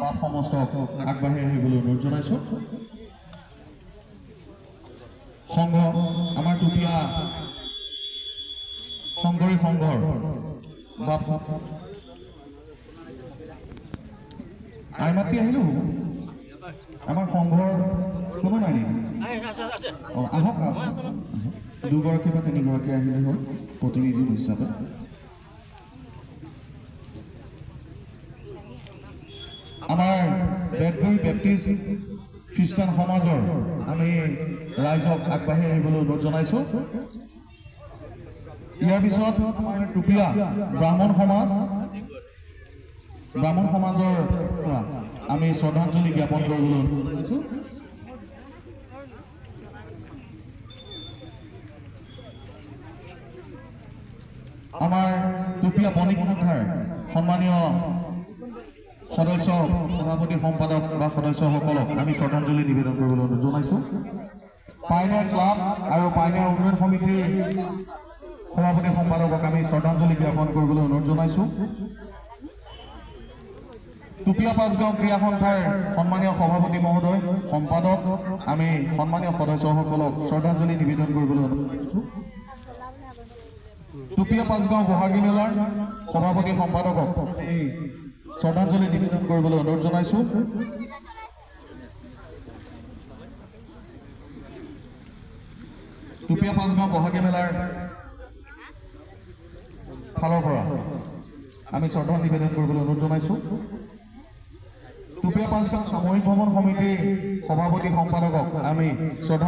বা সমস্তক আগবাঢ়ি আহিবলৈ অনুৰোধ জনাইছোঁ সংঘ আমাৰ টুপীয়া। শংকৰী সংঘৰ বা আইমাতি আহিলোঁ? আমাৰ সংঘৰ কোনো নাই নেকি? অঁ আহক দুগৰাকী বা তিনিগৰাকী আহিলে হ'ল। প্ৰতিনিধি হিচাপে। আমাৰ বেদবৰী বেপ্টিষ্ট খ্ৰীষ্টান সমাজৰ আমি ৰাইজক আগবাঢ়ি আহিবলৈ অনুৰোধ জনাইছোঁ। ইয়াৰ পিছত আমাৰ টুপীয়া ব্ৰাহ্মণ সমাজ ব্ৰাহ্মণ সমাজৰ পৰা আমি শ্ৰদ্ধাঞ্জলি জ্ঞাপন কৰিবলৈ অনুৰোধ জনাইছোঁ। আমাৰ টুপীয়া বণিক শাখাৰ সন্মানীয় সদস্য সভাপতি সম্পাদক বা সদস্যসকলক আমি শ্ৰদ্ধাঞ্জলি নিবেদন কৰিবলৈ অনুৰোধ জনাইছোঁ। পাইনাৰ ক্লাব আৰু পাইনাৰ উন্নয়ন সমিতিৰ সভাপতি সম্পাদকক আমি শ্ৰদ্ধাঞ্জলি জ্ঞাপন কৰিবলৈ অনুৰোধ জনাইছোঁ। টুপীয়া পাঁচগাঁও ক্ৰীড়া সন্থাৰ সন্মানীয় সভাপতি মহোদয় সম্পাদক আমি সন্মানীয় সদস্যসকলক শ্ৰদ্ধাঞ্জলি নিবেদন কৰিবলৈ অনুৰোধ জনাইছোঁ। টুপীয়া পাঁচগাঁও বহাগী মেলাৰ সভাপতি সম্পাদকক শ্ৰদ্ধাঞ্জলি নিবেদন কৰিবলৈ অনুৰোধ জনাইছোঁ। টুপীয়া পাঁচগাঁও বহাগী মেলাৰ ফালৰ পৰা আমি শ্ৰদ্ধা নিবেদন কৰিবলৈ অনুৰোধ জনাইছোঁ। টুপীয়া পাঁচগাঁও সামৰিক ভ্ৰমণ সমিতিৰ সভাপতি সম্পাদকক আমি শ্ৰদ্ধা